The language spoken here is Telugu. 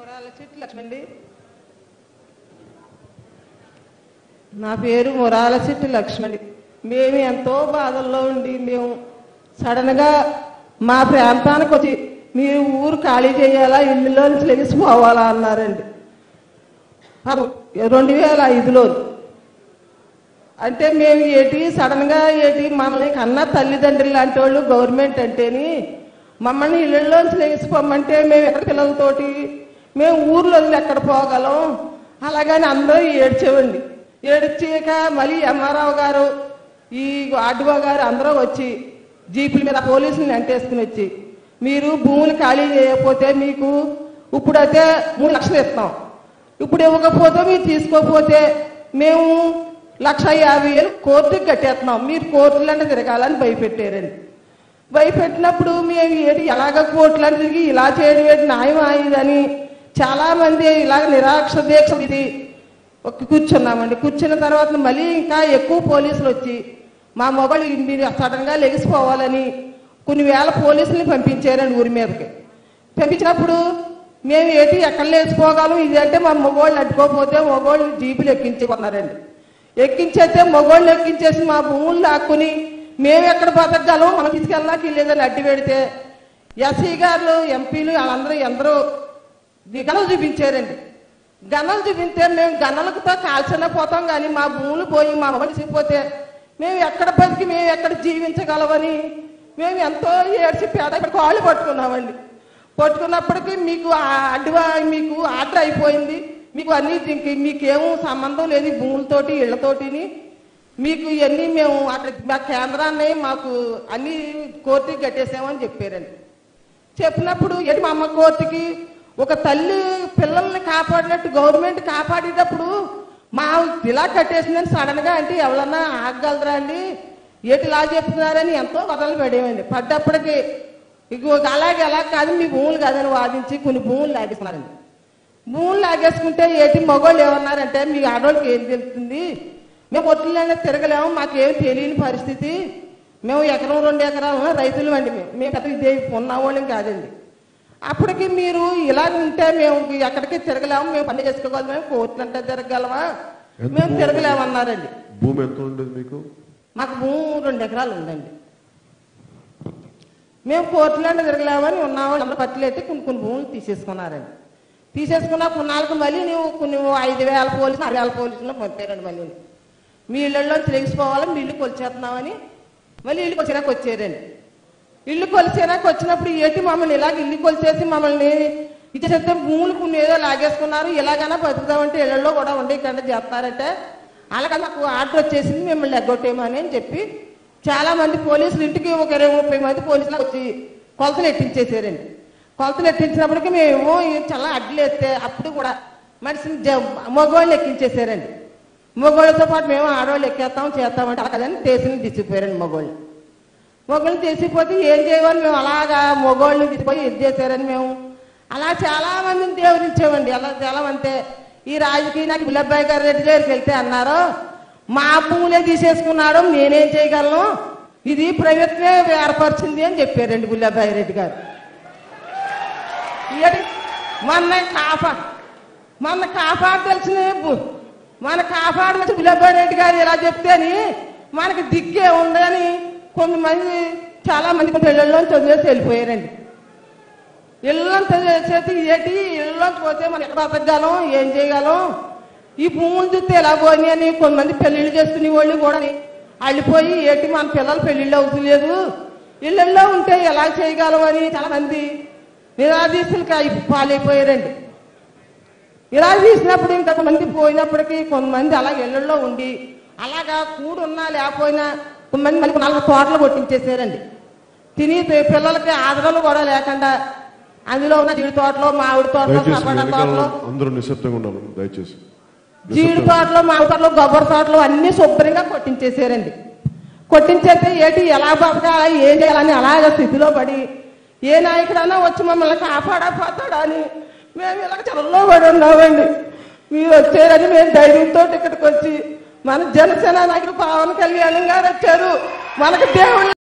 కొరాల చెట్టు లక్ష్మండి నా పేరు మురాల చెట్టు లక్ష్మణి. మేము ఎంతో బాధల్లో ఉండి మేము సడన్గా మా ప్రాంతానికి వచ్చి మీరు ఊరు ఖాళీ చేయాలా ఇల్లులో నుంచి లెగిసిపోవాలా అన్నారండి. రెండు వేల ఐదులో. అంటే మేము ఏటి సడన్గా ఏటి మమ్మల్ని కన్నా తల్లిదండ్రులు లాంటి వాళ్ళు గవర్నమెంట్ అంటేని మమ్మల్ని ఇళ్ళల్లోంచి లేచిపోమంటే మేము ఎక్కడ పిల్లలతోటి మేము ఊర్లో ఎక్కడ పోగలం? అలాగని అందరూ ఏడ్చేవండి. ఏడ్చాక మళ్ళీ ఎంఆర్ఆవు గారు ఈ ఆర్డీఓ గారు అందరూ వచ్చి జీపుల మీద పోలీసులు అంటేసుకుని వచ్చి మీరు భూములు ఖాళీ చేయకపోతే మీకు ఇప్పుడైతే మూడు లక్షలు ఇస్తాం. ఇప్పుడు ఇవ్వకపోతే మీరు తీసుకోకపోతే మేము లక్ష యాభై వేలు కోర్టుకి కట్టేస్తున్నాం. మీరు కోర్టులంటే తిరగాలని భయపెట్టారండి. భయపెట్టినప్పుడు మేము ఏంటి ఎలాగ కోర్టులంటే తిరిగి ఇలా చేయడం ఏంటి న్యాయం ఇదని చాలామంది ఇలాగ నిరాక్ష దీక్ష ఇది. ఒక కూర్చున్నామండి. కూర్చున్న తర్వాత మళ్ళీ ఇంకా ఎక్కువ పోలీసులు వచ్చి మా మొబైల్ మీరు సడన్గా లెగిసిపోవాలని కొన్ని వేల పోలీసుల్ని పంపించారండి ఊరి మీదకి. పంపించినప్పుడు మేము ఏంటి ఎక్కడ లేచిపోగలం? ఇది అంటే మా మగోళ్ళు అడ్డుకోకపోతే మగోళ్ళు జీపులు ఎక్కించుకున్నారండి. ఎక్కించేస్తే మగోళ్ళు ఎక్కించేసి మా భూములు లాక్కుని మేము ఎక్కడ బతకగలం? మనం తీసుకెళ్ళాక లేదని అడ్డు పెడితే ఎస్సీ గారు ఎంపీలు వాళ్ళందరూ ఎందరో దిగలు చూపించారండి. గన్నలు చూపిస్తే మేము గన్నలతో కాల్చనే పోతాం కానీ మా భూములు పోయి మా మనిషిపోతే మేము ఎక్కడ బతికి మేము ఎక్కడ జీవించగలవని మేము ఎంతో ఏడ్చి పేద ఇక్కడ కాళ్ళు పట్టుకున్నామండి. పట్టుకున్నప్పటికీ మీకు అడ్వా మీకు ఆర్డర్ అయిపోయింది. మీకు అన్ని దీనికి మీకేమో సంబంధం లేదు భూములతోటి ఇళ్ళతోటిని మీకు ఇవన్నీ మేము అక్కడ మా కేంద్రాన్ని మాకు అన్ని కోర్టుకి కట్టేసామని చెప్పారండి. చెప్పినప్పుడు ఏంటి మా అమ్మ కోర్టుకి ఒక తల్లి పిల్లల్ని కాపాడినట్టు గవర్నమెంట్ కాపాడేటప్పుడు మా ఇలా కట్టేసిందని సడన్గా అంటే ఎవరన్నా ఆగగలరా అండి? ఏటి లా చెప్తున్నారని ఎంతో వదలు పడేవండి పడ్డప్పటికి ఇగో అలాగే అలా కాదు మీ భూములు కాదని వాదించి కొన్ని భూములు లాగేస్తున్నారండి భూములు లాగేసుకుంటే ఏటి మగోళ్ళు ఏమన్నారంటే మీ ఆడవాళ్ళకి ఏం తెలుస్తుంది? మేము ఒట్లైనా తిరగలేము మాకేం తెలియని పరిస్థితి. మేము ఎకరం రెండు ఎకరాలు రైతులు అండి మేము. మేము పెద్ద ఇదే ఉన్నవాళ్ళం కాదండి. అప్పటికి మీరు ఇలా ఉంటే మేము ఎక్కడికి తిరగలేము మేము పని చేసుకోగలం మేము కోర్టులు అంటే తిరగలమా మేము? తిరగలేమన్నారండి. భూమి ఎంత ఉండేది మీకు? మాకు భూమి రెండు ఎకరాలు ఉందండి. మేము కోర్టులోనే తిరగలేమని అందరూ పట్టులు ఎత్తి కొన్ని కొన్ని భూములు తీసేసుకున్నారండి. తీసేసుకున్న కొన్నాళ్ళకి మళ్ళీ నువ్వు కొన్ని ఐదు వేల పోలీసులు ఆరు వేల పోలీసులు పంపారండి మళ్ళీ. మీ ఇళ్ళల్లో తిరిగిపోవాలి మీ ఇల్లు కొలిచేస్తున్నామని మళ్ళీ ఇల్లు కొలిచేనాక వచ్చారండి. ఇల్లు కొలిచేనాక వచ్చినప్పుడు ఏంటి మమ్మల్ని ఇలాగ ఇల్లు కొలిచేసి మమ్మల్ని ఇచ్చేస్తే భూములు కొన్ని ఏదో లాగేసుకున్నారు. ఎలాగైనా బతుకుదామంటే ఇళ్ళలో కూడా ఉండేకుండా చేస్తారంటే. అలాగే నాకు ఆర్డర్ వచ్చేసింది మిమ్మల్ని ఎగ్గొట్టేమని అని చెప్పి చాలా మంది పోలీసులు ఇంటికి ఒక ఇరవై ముప్పై మంది పోలీసులు వచ్చి కొలతలు ఎట్టించేసారండి కొలతలు ఎట్టించినప్పటికీ మేము చాలా అడ్లేస్తే అప్పుడు కూడా మనిషిని మగవాళ్ళు ఎక్కించేసారండి మగవాళ్ళతో పాటు మేము ఆడవాళ్ళు ఎక్కేస్తాం చేస్తామంటే అక్కడ కదని దేశం తీసుకుపోయారండి మగవాళ్ళు. మొగలు చేసిపోతే ఏం చేయమని మేము అలాగా మొగోళ్ళు తీసిపోయి ఇది చేశారని మేము. అలా చాలా మందిని దేవునిచ్చామండి అలా చాలా అంతే ఈ రాజకీయ నాకు బుల్లబ్బాయి గారు రెడ్డి దగ్గరికి వెళ్తే అన్నారు మా భూములే తీసేసుకున్నాడు నేనేం చేయగలను? ఇది ప్రభుత్వమే ఏర్పరిచింది అని చెప్పారండి గుల్లబ్బాయి రెడ్డి గారు. మొన్న కాపా మొన్న కాపాడదలిసిన భూ- మన కాపాడదలిసిన గుల్లబ్బాయి రెడ్డి గారు ఇలా చెప్తేని మనకి దిక్కే ఉందని కొంతమంది చాలా మంది కొంత ఇళ్ళలో చదివేసి వెళ్ళిపోయారండి. ఇళ్ళంతా చేతి ఏటి? ఇళ్ళలోకి పోతే మనం ఎక్కడ బతకగలం? ఏం చేయగలం? ఈ భూములు చూస్తే ఎలా పోయి అని కొంతమంది పెళ్ళిళ్ళు చేసుకునే వాళ్ళు కూడా అల్లిపోయి ఏటి మన పిల్లలు పెళ్ళిళ్ళు అవుతలేదు? ఇళ్ళల్లో ఉంటే ఎలా చేయగలం అని చాలా మంది నిరాదీసులకి పాలైపోయారండి. ఇలా ఇంకొంతమంది పోయినప్పటికీ కొంతమంది అలా ఇళ్ళల్లో ఉండి అలాగా కూడున్నా లేకపోయినా మళ్ళీ నాలుగు తోటలు కొట్టించేసారండి తిని పిల్లలకి ఆదరలు కూడా లేకుండా అందులో ఉన్న జీడి తోటలో మామిడి తోటలో సపోటా తోటలో అందరూ నిశ్శబ్దంగా ఉండాలి. దయచేసి. జీడి. తోటలో మామిడి తోటలో కొబ్బరి తోటలో అన్ని శుభ్రంగా కొట్టించేసారండి కొట్టించేస్తే ఏంటి ఎలా బతకాలి ఏం చేయాలని అలాగ స్థితిలో పడి ఏ నాయకుడైనా వచ్చి మమ్మల్ని కాపాడపోతాడా అని మేము ఇలా చెరలో పడి ఉన్నామండి. మీరు వచ్చారని మేము ధైర్యంతో ఇక్కడికి వచ్చి మన జనసేన నాయకుడు పవన్ కళ్యాణ్ గారు వచ్చారు. మనకు దేవుడు